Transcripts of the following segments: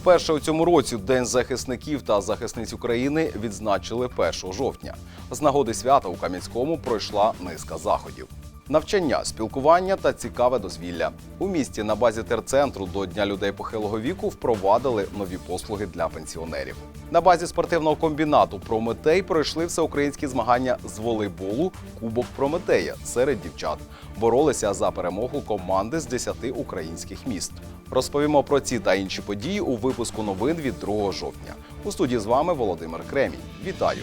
Вперше у цьому році День захисників та захисниць України відзначили 1 жовтня. З нагоди свята у Кам'янському пройшла низка заходів. Навчання, спілкування та цікаве дозвілля. У місті на базі терцентру до Дня людей похилого віку впровадили нові послуги для пенсіонерів. На базі спортивного комбінату Прометей пройшли всеукраїнські змагання з волейболу Кубок Прометея серед дівчат. Боролися за перемогу команди з 10 українських міст. Розповімо про ці та інші події у випуску новин від 2 жовтня. У студії з вами Володимир Кремінь. Вітаю!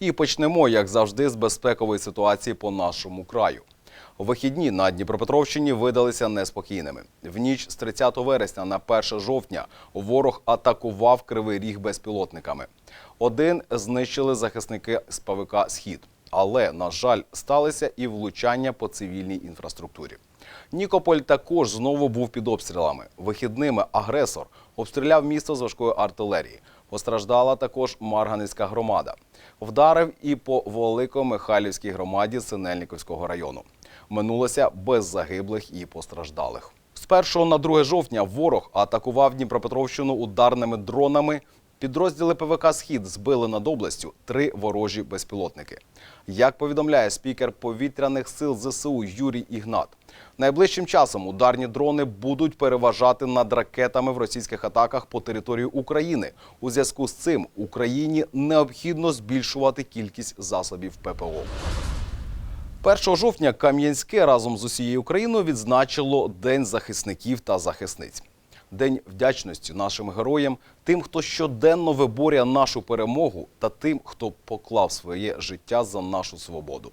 І почнемо, як завжди, з безпекової ситуації по нашому краю. Вихідні на Дніпропетровщині видалися неспокійними. В ніч з 30 вересня на 1 жовтня ворог атакував Кривий Ріг безпілотниками. Один знищили захисники з ПВК Схід. Але, на жаль, сталися і влучання по цивільній інфраструктурі. Нікополь також знову був під обстрілами. Вихідними агресор обстріляв місто з важкої артилерії. Постраждала також Марганицька громада. Вдарив і по Великомихайлівській громаді Синельниковського району. Минулося без загиблих і постраждалих. З 1 на 2 жовтня ворог атакував Дніпропетровщину ударними дронами. Підрозділи ПВК Схід збили над областю три ворожі безпілотники. Як повідомляє спікер повітряних сил ЗСУ Юрій Ігнат, найближчим часом ударні дрони будуть переважати над ракетами в російських атаках по території України. У зв'язку з цим Україні необхідно збільшувати кількість засобів ППО. 1 жовтня Кам'янське разом з усією Україною відзначило День захисників та захисниць. День вдячності нашим героям, тим, хто щоденно виборює нашу перемогу, та тим, хто поклав своє життя за нашу свободу.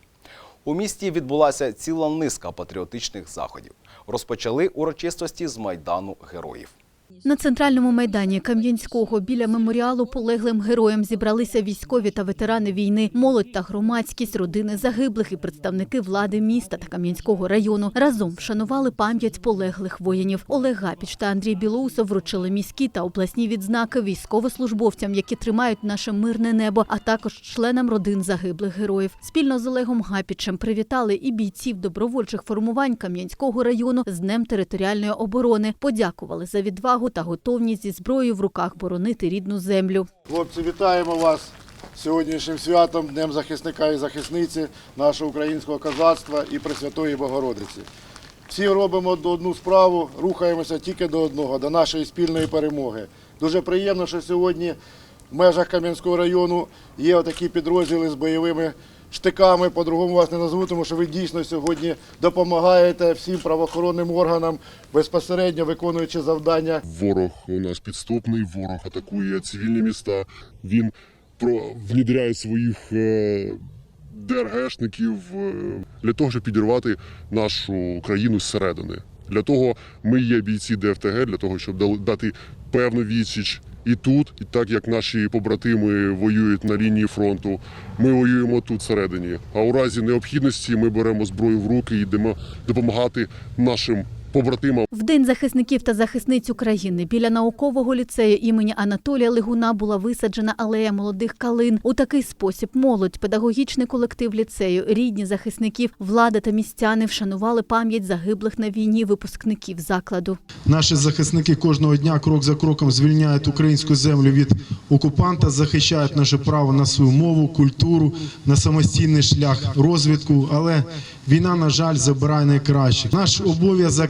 У місті відбулася ціла низка патріотичних заходів. Розпочали урочистості з майдану героїв. На центральному майдані Кам'янського біля меморіалу полеглим героям зібралися військові та ветерани війни, молодь та громадськість, родини загиблих і представники влади міста та Кам'янського району. Разом вшанували пам'ять полеглих воїнів. Олег Гапіч та Андрій Білоусов вручили міські та обласні відзнаки військовослужбовцям, які тримають наше мирне небо, а також членам родин загиблих героїв. Спільно з Олегом Гапічем привітали і бійців добровольчих формувань Кам'янського району з Днем територіальної оборони. Подякували за відвагу та готовність зі зброєю в руках боронити рідну землю. Хлопці, вітаємо вас сьогоднішнім святом, Днем захисника і захисниці нашого українського козацтва і Пресвятої Богородиці. Всі робимо одну справу, рухаємося тільки до одного, до нашої спільної перемоги. Дуже приємно, що сьогодні в межах Кам'янського району є отакі підрозділи з бойовими штиками, по-другому вас не назву, тому що ви дійсно сьогодні допомагаєте всім правоохоронним органам, безпосередньо виконуючи завдання Ворог у нас підступний, ворог атакує цивільні міста. Він про внідряє своїх е, ДРГшників е, для того, щоб підірвати нашу країну зсередини. Для того ми є бійці ДФТГ, для того, щоб дати певну відсіч і тут, і так як наші побратими воюють на лінії фронту, ми воюємо тут всередині. А у разі необхідності ми беремо зброю в руки і йдемо допомагати нашим побратимам. В День захисників та захисниць України біля наукового ліцею імені Анатолія Лигуна була висаджена алея молодих калин. У такий спосіб молодь, педагогічний колектив ліцею, рідні захисників, влада та містяни вшанували пам'ять загиблих на війні випускників закладу. Наші захисники кожного дня крок за кроком звільняють українську землю від окупанта, захищають наше право на свою мову, культуру, на самостійний шлях розвитку. Але війна, на жаль, забирає найкращих. Наш обов'язок.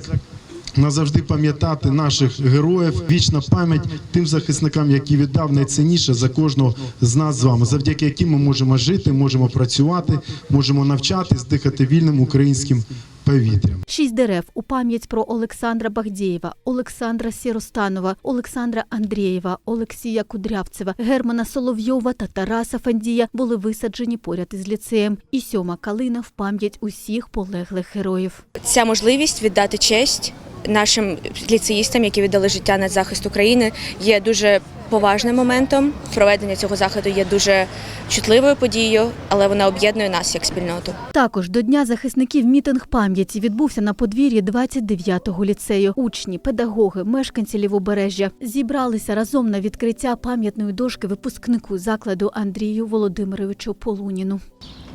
Назавжди пам'ятати наших героїв, вічна пам'ять тим захисникам, які віддав найцінніше за кожного з нас з вами, завдяки яким ми можемо жити, можемо працювати, можемо навчатись, дихати вільним українським повітрям. Шість дерев у пам'ять про Олександра Багдєєва, Олександра Сіростанова, Олександра Андрієва, Олексія Кудрявцева, Германа Соловйова та Тараса Фандія були висаджені поряд із ліцеєм. І сьома калина в пам'ять усіх полеглих героїв. Ця можливість віддати честь нашим ліцеїстам, які віддали життя на захист України, є дуже поважним моментом. Проведення цього заходу є дуже чутливою подією, але вона об'єднує нас як спільноту. Також до Дня захисників мітинг пам'яті відбувся на подвір'ї 29-го ліцею. Учні, педагоги, мешканці Лівобережжя зібралися разом на відкриття пам'ятної дошки випускнику закладу Андрію Володимировичу Полуніну.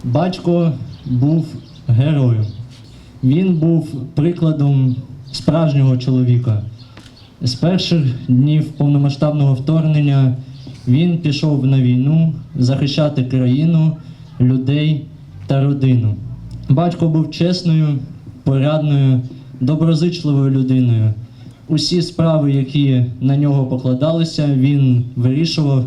Батько був героєм. Він був прикладом справжнього чоловіка. З перших днів повномасштабного вторгнення він пішов на війну захищати країну, людей та родину. Батько був чесною, порядною, доброзичливою людиною. Усі справи, які на нього покладалися, він вирішував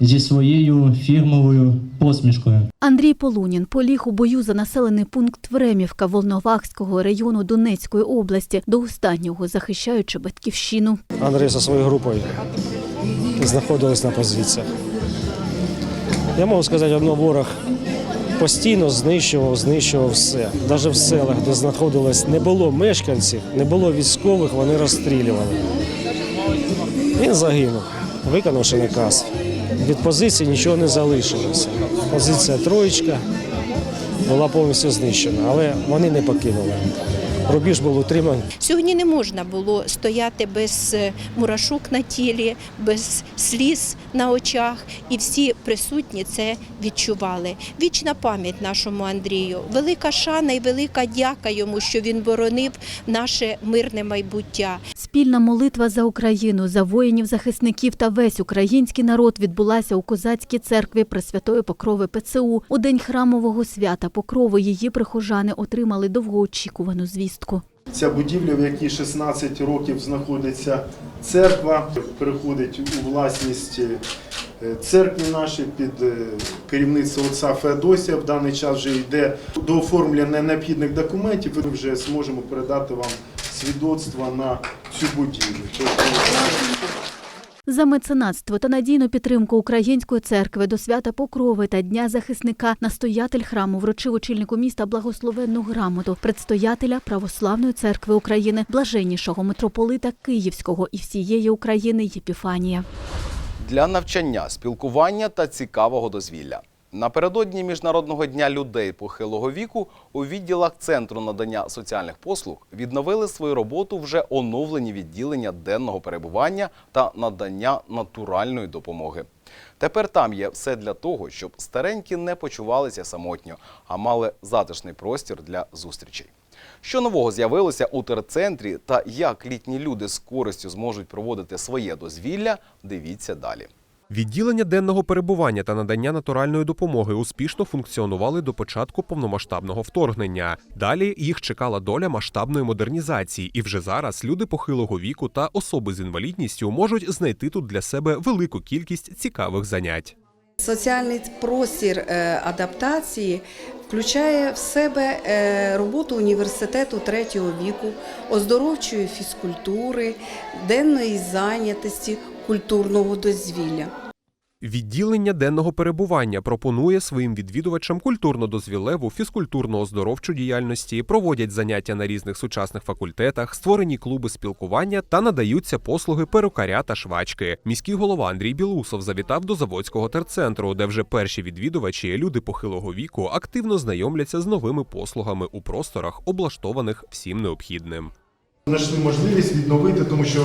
зі своєю фірмовою посмішкою. Андрій Полунін поліг у бою за населений пункт Времівка Волновахського району Донецької області, до останнього захищаючи батьківщину. Андрій зі своєю групою знаходились на позиціях. Я можу сказати, одно ворог постійно знищував, знищував все. Навіть в селах, де знаходилось, не було мешканців, не було військових, вони розстрілювали. Він загинув, виконавши наказ. Від позиції нічого не залишилося. Позиція троєчка була повністю знищена, але вони не покинули. Рубіж був утриманий. Сьогодні не можна було стояти без е, мурашок на тілі, без сліз на очах, і всі присутні це відчували. Вічна пам'ять нашому Андрію, велика шана і велика дяка йому, що він боронив наше мирне майбуття. Спільна молитва за Україну, за воїнів, захисників та весь український народ відбулася у козацькій церкві Пресвятої Покрови ПЦУ. У день храмового свята Покрови її прихожани отримали довгоочікувану звістку. Ця будівля, в якій 16 років знаходиться церква, переходить у власність е, церкви нашої під е, керівництвом отця Феодосія. В даний час вже йде до оформлення необхідних документів. Ми вже зможемо передати вам свідоцтва на цю будівлю. За меценатство та надійну підтримку Української церкви до свята Покрови та Дня захисника настоятель храму вручив очільнику міста благословенну грамоту предстоятеля Православної церкви України, блаженнішого митрополита Київського і всієї України Єпіфанія. для навчання, спілкування та цікавого дозвілля. Напередодні Міжнародного дня людей похилого віку у відділах Центру надання соціальних послуг відновили свою роботу вже оновлені відділення денного перебування та надання натуральної допомоги. Тепер там є все для того, щоб старенькі не почувалися самотньо, а мали затишний простір для зустрічей. Що нового з'явилося у терцентрі та як літні люди з користю зможуть проводити своє дозвілля, дивіться далі. Відділення денного перебування та надання натуральної допомоги успішно функціонували до початку повномасштабного вторгнення. Далі їх чекала доля масштабної модернізації, і вже зараз люди похилого віку та особи з інвалідністю можуть знайти тут для себе велику кількість цікавих занять. Соціальний простір е, адаптації включає в себе е, роботу університету третього віку, оздоровчої фізкультури, денної зайнятості, культурного дозвілля. Відділення денного перебування пропонує своїм відвідувачам культурно-дозвілеву, фізкультурно-оздоровчу діяльності, проводять заняття на різних сучасних факультетах, створені клуби спілкування та надаються послуги перукаря та швачки. Міський голова Андрій Білусов завітав до заводського терцентру, де вже перші відвідувачі, люди похилого віку, активно знайомляться з новими послугами у просторах, облаштованих всім необхідним. Знайшли можливість відновити, тому що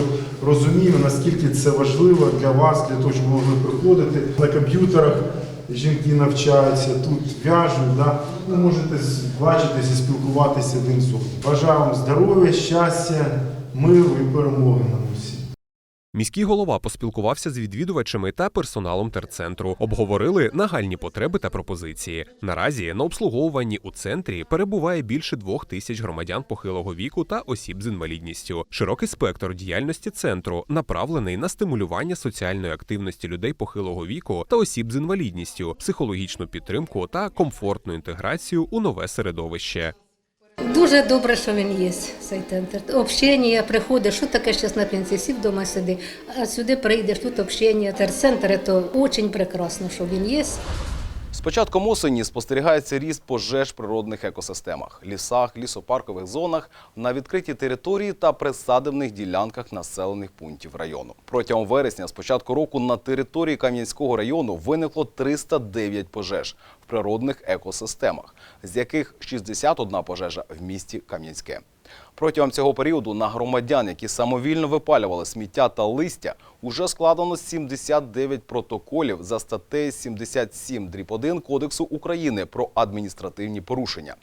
розуміємо, наскільки це важливо для вас, для того, щоб ви могли приходити. На комп'ютерах жінки навчаються, тут в'яжуть, да? ви можете бачитися, спілкуватися один з одним. Бажаю вам здоров'я, щастя, миру і перемоги. Міський голова поспілкувався з відвідувачами та персоналом терцентру. Обговорили нагальні потреби та пропозиції. Наразі на обслуговуванні у центрі перебуває більше двох тисяч громадян похилого віку та осіб з інвалідністю. Широкий спектр діяльності центру направлений на стимулювання соціальної активності людей похилого віку та осіб з інвалідністю, психологічну підтримку та комфортну інтеграцію у нове середовище. Дуже добре, що він є, цей центр. Общення, приходиш, що таке зараз на пенсії, сів вдома сиди, а сюди прийдеш, тут общення, терцентр, це дуже прекрасно, що він є. З початком осені спостерігається ріст пожеж в природних екосистемах, лісах, лісопаркових зонах, на відкритій території та присадибних ділянках населених пунктів району. Протягом вересня з початку року на території Кам'янського району виникло 309 пожеж в природних екосистемах, з яких 61 пожежа в місті Кам'янське. Протягом цього періоду на громадян, які самовільно випалювали сміття та листя, уже складено 79 протоколів за статтею 77 дріб 1 Кодексу України про адміністративні порушення.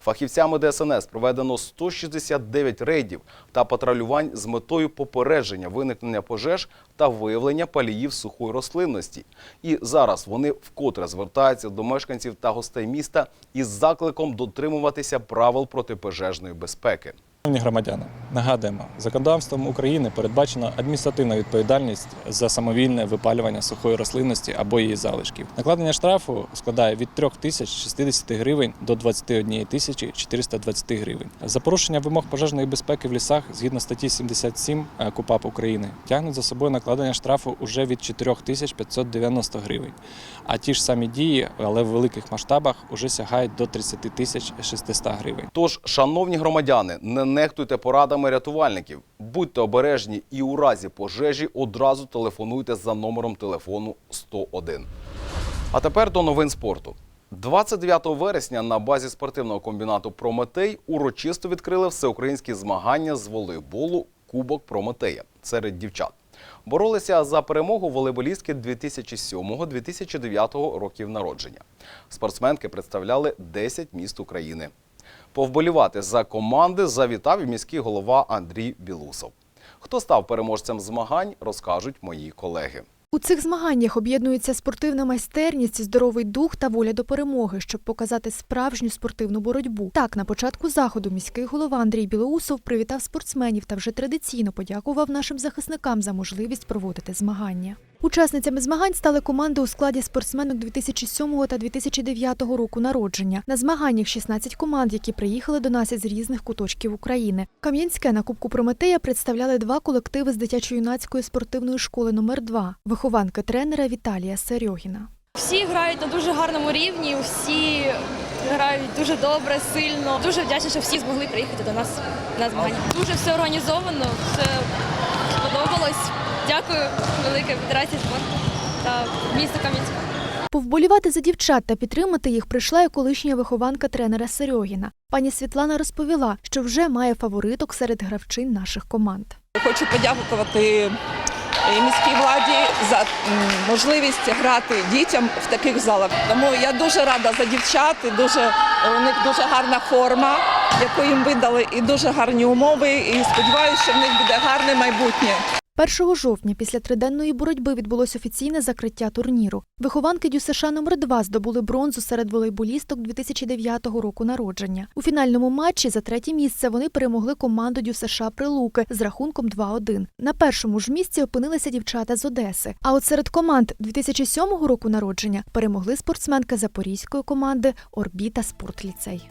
Фахівцями ДСНС проведено 169 рейдів та патрулювань з метою попередження виникнення пожеж та виявлення паліїв сухої рослинності. І зараз вони вкотре звертаються до мешканців та гостей міста із закликом дотримуватися правил протипожежної безпеки. Шановні громадяни, нагадуємо, законодавством України передбачена адміністративна відповідальність за самовільне випалювання сухої рослинності або її залишків. Накладення штрафу складає від 3 тисяч 60 гривень до 21 тисячі 420 гривень. За порушення вимог пожежної безпеки в лісах згідно статті 77 КУПАП України тягнуть за собою накладення штрафу уже від 4 тисяч 590 гривень. А ті ж самі дії, але в великих масштабах, уже сягають до 30 тисяч 600 гривень. Тож, шановні громадяни, не нехтуйте порадами рятувальників. Будьте обережні і у разі пожежі одразу телефонуйте за номером телефону 101. А тепер до новин спорту. 29 вересня на базі спортивного комбінату Прометей урочисто відкрили всеукраїнські змагання з волейболу Кубок Прометея серед дівчат. Боролися за перемогу волейболістки 2007-2009 років народження. Спортсменки представляли 10 міст України. Повболівати за команди завітав і міський голова Андрій Білусов. Хто став переможцем змагань, розкажуть мої колеги. У цих змаганнях об'єднується спортивна майстерність, здоровий дух та воля до перемоги, щоб показати справжню спортивну боротьбу. Так, на початку заходу міський голова Андрій Білоусов привітав спортсменів та вже традиційно подякував нашим захисникам за можливість проводити змагання. Учасницями змагань стали команди у складі спортсменок 2007 та 2009 року народження. На змаганнях 16 команд, які приїхали до нас із різних куточків України. Кам'янське на Кубку Прометея представляли два колективи з дитячо-юнацької спортивної школи номер 2 вихованки тренера Віталія Серьогіна. Всі грають на дуже гарному рівні, всі грають дуже добре, сильно. Дуже вдячна, що всі змогли приїхати до нас на змагання. Дуже все організовано, все сподобалось. Дякую велике Федерації спорту та місту Кам'янське. Повболівати за дівчат та підтримати їх прийшла і колишня вихованка тренера Серьогіна. Пані Світлана розповіла, що вже має фавориток серед гравчин наших команд. Хочу подякувати і міській владі за можливість грати дітям в таких залах. Тому я дуже рада за дівчат, і дуже у них дуже гарна форма, яку їм видали, і дуже гарні умови. І сподіваюся, що в них буде гарне майбутнє. 1 жовтня після триденної боротьби відбулось офіційне закриття турніру. Вихованки ДЮСШ номер 2 здобули бронзу серед волейболісток 2009 року народження. У фінальному матчі за третє місце вони перемогли команду ДЮСШ Прилуки з рахунком 2-1. На першому ж місці опинилися дівчата з Одеси. А от серед команд 2007 року народження перемогли спортсменки запорізької команди Орбіта Спортліцей.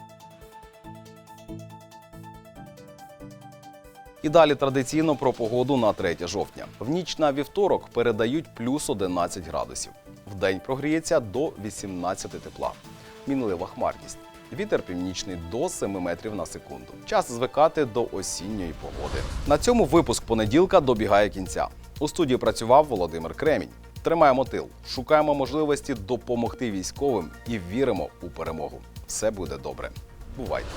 І далі традиційно про погоду на 3 жовтня. В ніч на вівторок передають плюс 11 градусів. Вдень прогріється до 18 тепла. Мінлива хмарність. Вітер північний до 7 метрів на секунду. Час звикати до осінньої погоди. На цьому випуск понеділка добігає кінця. У студії працював Володимир Кремінь. Тримаємо тил, шукаємо можливості допомогти військовим і віримо у перемогу. Все буде добре. Бувайте!